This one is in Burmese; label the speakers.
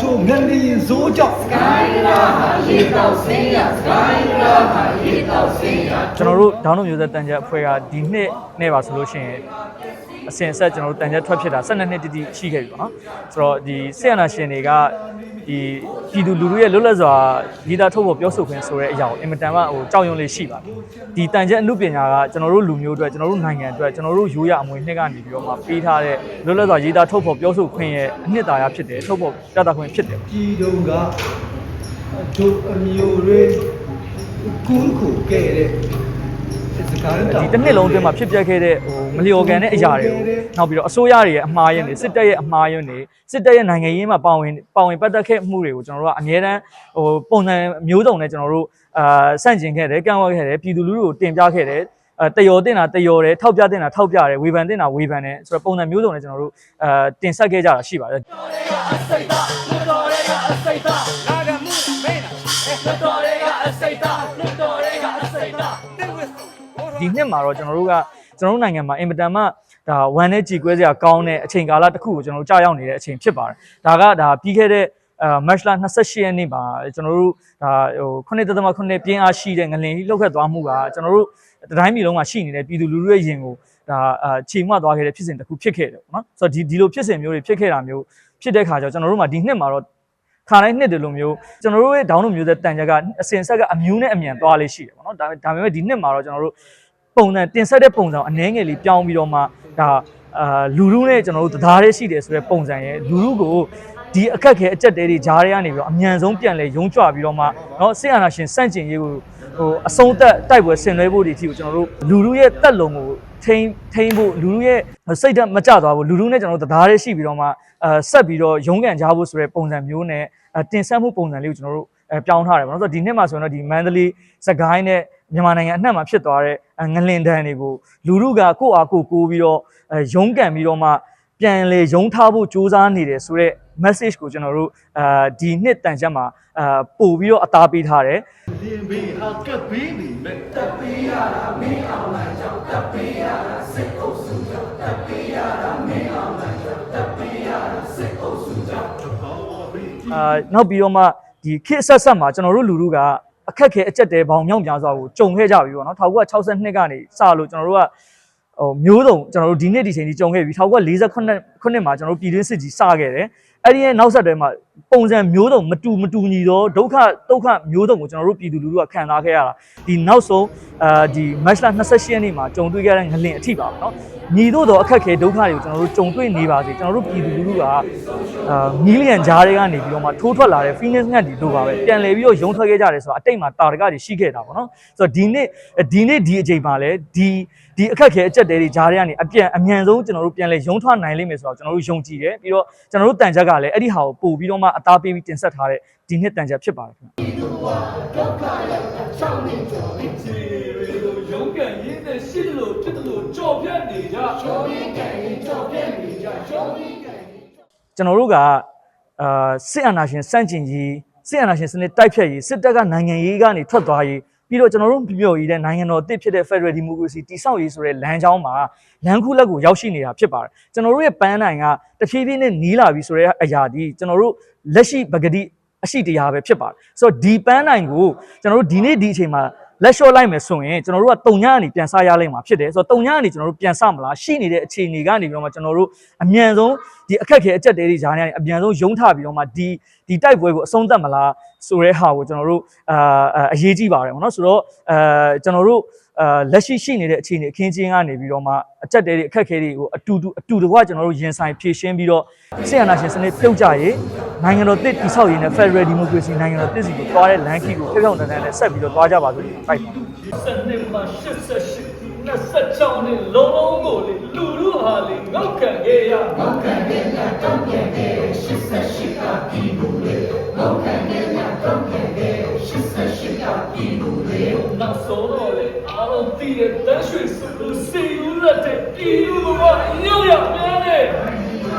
Speaker 1: ချိုငန်ဒီဇိုးကြောင့်
Speaker 2: ကျွန်တော်တို့ဒေါင်းတို့မျိုးဆက်တန်ချက်အဖွဲ့ကဒီနှစ်နဲ့ပါဆိုလို့ရှိရင်အစဉ်အဆက်ကျွန်တော်တို့တန်ချက်ထွက်ဖြစ်တာ12နှစ်တိတိရှိခဲ့ပြီပေါ့နော်ဆိုတော့ဒီဆေးရနာရှင်တွေကဒီပြည်သူလူထုရဲ့လွတ်လပ်စွာရည်သားထုတ်ဖို့ပြောဆိုခွင့်ဆိုတဲ့အရာကိုအင်မတန်မှဟိုကြောက်ရွံ့လေးရှိပါတယ်ဒီတန်ချက်အမှုပညာကကျွန်တော်တို့လူမျိုးအတွက်ကျွန်တော်တို့နိုင်ငံအတွက်ကျွန်တော်တို့ရိုးရအမွေနှစ်ကနေပြီးတော့မှပေးထားတဲ့လွတ်လပ်စွာရည်သားထုတ်ဖို့ပြောဆိုခွင့်ရဲ့အနှစ်သာရဖြစ်တယ်ထုတ်ဖို့ပြသခွင့်ဖြစ်တယ်
Speaker 1: ပြည်တုံကတို့အမျိုးတွေကူးခုခဲ့တဲ့စကားတောင်
Speaker 2: ဒီတစ်နှစ်လုံးအတွင်းမှာဖြစ်ပျက်ခဲ့တဲ့ဟိုမလျော်ကန်တဲ့အရာတွေကိုနောက်ပြီးတော့အစိုးရတွေရဲ့အမှားယွင်းတွေစစ်တပ်ရဲ့အမှားယွင်းတွေစစ်တပ်ရဲ့နိုင်ငံရေးမှာပါဝင်ပါဝင်ပတ်သက်ခဲ့မှုတွေကိုကျွန်တော်တို့ကအများတန်းဟိုပုံစံမျိုးစုံနဲ့ကျွန်တော်တို့အာစန့်ကျင်ခဲ့တယ်ကန့်ကွက်ခဲ့တယ်ပြည်သူလူထုကိုတင်ပြခဲ့တယ် အဲတယောတင်တာတယောတယ်ထောက်ပြတင်တာထောက်ပြတယ်ဝေဖန်တင်တာဝေဖန်တယ်ဆိုတော့ပုံစံမျိုးစုံနဲ့ကျွန်တော်တို့အာတင်ဆက်ခဲ့ကြတာရှိပါတယ်ဒီနှစ်မှာတော့ကျွန်တော်တို့ကကျွန်တော်တို့နိုင်ငံမှာအင်မတန်မှဒါဝမ်းနဲ့ကြည်ကွဲစရာကောင်းတဲ့အချိန်ကာလတစ်ခုကိုကျွန်တော်တို့ကြာရောက်နေတဲ့အချိန်ဖြစ်ပါတယ်။ဒါကဒါပြီးခဲ့တဲ့ အဲ March လ28ရက်နေ့မှာကျွန်တော်တို့ဒါဟိုခုနှစ်သက်သမခုနှစ်ပြင်းအားရှိတဲ့ငလင်ကြီးလှုပ်ခတ်သွားမှုကကျွန်တော်တို့တိုင်းပြည်လုံးမှာရှိနေတဲ့ပြည်သူလူထုရဲ့ရင်ကိုဒါအာချိန်မှသွားခဲ့တဲ့ဖြစ်စဉ်တစ်ခုဖြစ်ခဲ့တယ်ပေါ့နော်။ဆိုတော့ဒီဒီလိုဖြစ်စဉ်မျိုးတွေဖြစ်ခဲ့တာမျိုးဖြစ်တဲ့ခါကျတော့ကျွန်တော်တို့မှာဒီနှစ်မှာတော့ခါတိုင်းနှစ်တွေလိုမျိုးကျွန်တော်တို့ရဲ့ဒေါင်းတို့မျိုးသက်တန်ချက်ကအစင်ဆက်ကအမျိုးနဲ့အမြန်သွားလေးရှိတယ်ပေါ့နော်ဒါဒါပေမဲ့ဒီနှစ်မှာတော့ကျွန်တော်တို့ပုံစံတင်ဆက်တဲ့ပုံစံကိုအနှဲငယ်လေးပြောင်းပြီးတော့မှဒါအာလူလူနဲ့ကျွန်တော်တို့တရားရဲရှိတယ်ဆိုတဲ့ပုံစံရဲ့လူလူကို ဒီအခက်ခဲအကြက်တဲတွေဂျားတွေကနေပြီးတော့အမြန်ဆုံးပြန်လဲရုံးကြွပြီးတော့မှเนาะစစ်အာဏာရှင်စန့်ကျင်ရေးကိုဟိုအဆုံးသက်တိုက်ပွဲဆင်နွှဲဖို့ဒီအထိကိုကျွန်တော်တို့လူလူရဲ့တက်လုံကိုထိန်းထိန်းဖို့လူလူရဲ့စိတ်ဓာတ်မကြသွားဘူးလူလူနဲ့ကျွန်တော်တို့တရားရဲရှိပြီးတော့မှအဲဆက်ပြီးတော့ရုန်းကန်ကြဖို့ဆိုတဲ့ပုံစံမျိုးနဲ့အဲတင်ဆက်မှုပုံစံလေးကိုကျွန်တော်တို့အဲပြောင်းထားတယ်ပေါ့နော်ဆိုတော့ဒီနှစ်မှာဆိုရင်တော့ဒီမန္တလေးစကိုင်းနဲ့မြန်မာနိုင်ငံအနှံ့မှာဖြစ်သွားတဲ့အဲငလင်တန်းတွေကိုလူလူကကိုယ့်အားကိုယ်ကိုးပြီးတော့အဲရုန်းကန်ပြီးတော့မှ ပြန်လေရုံးထားဖို့စူးစမ်းနေတယ်ဆိုတော့ message ကိုကျွန်တော်တို့အာဒီနှစ်တန်ချက်မှာအာပို့ပြီးတော့အသားပေးထားတယ်
Speaker 1: ဒီဘေးဟာကပ်ဘေးပြီမဲ့တပ်ပေးရတာမင်းအောင်လာကြောင့်တပ်ပေးရတာစစ်အုပ်စုကြောင့်တပ်ပေးရတာမင်းအောင်လာကြောင့်တပ်ပေးရတာစစ်အုပ်စုကြောင့်တဘောဘေး
Speaker 2: အာနောက်ပြီးတော့မှဒီခေတ်ဆက်ဆက်မှာကျွန်တော်တို့လူလူကအခက်ခဲအကျက်တဲဘောင်မြောက်များစွာကိုကြုံခဲ့ကြပြီပေါ့နော်1962ကနေစလို့ကျွန်တော်တို့က ဟိုမျိုးစုံကျွန်တော်တို့ဒီနေ့ဒီချိန်ကြီးကြုံခဲ့ပြီ1948ခုနှစ်မှာကျွန်တော်တို့ပြည်တွင်းစစ်ကြီးစခဲ့တယ်အဲ့ဒီရဲ့နောက်ဆက်တွဲမှာပုံစံမျိုးစုံမတူမတူညီသောဒုက္ခဒုက္ခမျိုးစုံကိုကျွန်တော်တို့ပြည်သူလူထုကခံစားခဲ့ရတာဒီနောက်ဆုံးအာဒီ match လ28ရက်နေ့မှာကြုံတွေ့ခဲ့တဲ့ငလင်အထိပါပေါ့နော်ညီတို့တော့အခက်ခဲဒုက္ခတွေကိုကျွန်တော်တို့ကြုံတွေ့နေပါစေကျွန်တော်တို့ပြည်သူလူထုကအာမီလီယံဂျားတွေကနေပြီးတော့မှထိုးထွက်လာတဲ့ Phoenix ငတ်တွေတို့ပါပဲပြန်လည်ပြီးတော့ရုံထွက်ခဲ့ကြတယ်ဆိုတာအတိတ်မှာတာရကတွေရှိခဲ့တာပေါ့နော်ဆိုတော့ဒီနေ့ဒီနေ့ဒီအချိန်မှာလည်းဒီ ဒီအခက်ခဲအကျက်တဲတွေဂျားတွေကနေအပြန်အမြန်ဆုံးကျွန်တော်တို့ပြန်လဲရုံထွက်နိုင်လိမ့်မယ်ဆိုတော့ကျွန်တော်တို့ယုံကြည်တယ်ပြီးတော့ကျွန်တော်တို့တန်ချက်ကလည်းအဲ့ဒီဟာကိုပို့ပြီးတော့မှအသားပေးပြီးတင်ဆက်ထားတဲ့ဒီနှစ်တန်ချက်ဖြစ်ပါတယ်ခင်ဗျ
Speaker 1: ခြေတွေကိုရုံးကန်ရင်းနဲ့ရှစ်လို့ဖြစ်တယ်လို့ကြော်ပြတ်နေကြကြော်ရင်းကန်ရင်ကြော်ပြတ်နေကြကြော်ရင်းကန်
Speaker 2: ကျွန်တော်တို့ကအာစစ်အာဏာရှင်စန့်ကျင်ရေးစစ်အာဏာရှင်စနစ်တိုက်ဖျက်ရေးစစ်တပ်ကနိုင်ငံရေးကနေထွက်သွားရေး ပြီးတော့ကျွန်တော်တို့ပြောရည်တဲ့နိုင်ငံတော်အသစ်ဖြစ်တဲ့ Federal Democracy တည်ဆောက်ရေးဆိုတဲ့လမ်းကြောင်းမှာလမ်းခုလက်ကိုရောက်ရှိနေတာဖြစ်ပါတယ်ကျွန်တော်တို့ရဲ့ပန်းနိုင်ကတဖြည်းဖြည်းနဲ့နီးလာပြီဆိုတဲ့အရာဒီကျွန်တော်တို့လက်ရှိပဂတိအရှိတရားပဲဖြစ်ပါတယ်ဆိုတော့ဒီပန်းနိုင်ကိုကျွန်တော်တို့ဒီနေ့ဒီအချိန်မှာ လက်လျှော့လိုက်မယ်ဆိုရင်ကျွန်တော်တို့ကတုံညကနေပြန်စားရလိမ့်မှာဖြစ်တယ်ဆိုတော့တုံညကနေကျွန်တော်တို့ပြန်စမလားရှိနေတဲ့အခြေအနေကနေပြီးတော့မှကျွန်တော်တို့အမြန်ဆုံးဒီအခက်ခဲအကျက်တဲတွေဂျားနေအမြန်ဆုံးရုံးထပြီးတော့မှဒီဒီတိုက်ပွဲကိုအဆုံးသတ်မလားဆိုတဲ့ဟာကိုကျွန်တော်တို့အာအရေးကြီးပါတယ်ဗောနော်ဆိုတော့အဲကျွန်တော်တို့အာလက်ရှိရှိနေတဲ့အခြေအနေအခင်းချင်းကနေပြီးတော့မှအချက်တဲတွေအခက်ခဲတွေကိုအတူတူအတူတကွကျွန်တော်တို့ရင်ဆိုင်ဖြည့်ရှင်းပြီးတော့ဆီယနာရှင်စနစ်ပြုတ်ကြရေး နိုင်ငံတော်တစ်တိဆောက်ရေးနဲ့ Federal Democracy နိုင်ငံတော်တစ်စီကိုသွားတဲ့လမ်းခီကိုဖြောင်းဖြောင်းတန်တန်နဲ့ဆက်ပြီးတော့သွားကြပါစို့ဒီဖိုက်ပါ
Speaker 1: စနစ်မှာ88 26နဲ့လုံးလုံးကိုလေလူလူဟာလေငေါက်ခံခဲ့ရငေါက်ခံခဲ့ရတောင်းပြန်ခဲ့88ကပြည်သူတွေငေါက်ခံခဲ့ရတောင်းပြန်ခဲ့88ကပြည်သူတွေနောက်ဆုံးတော့လေအားလုံးတည်တဲ့တန်းရွှေစုလို့စီယူလက်တဲ့ပြည်သူကရောက်ရပြန်တယ်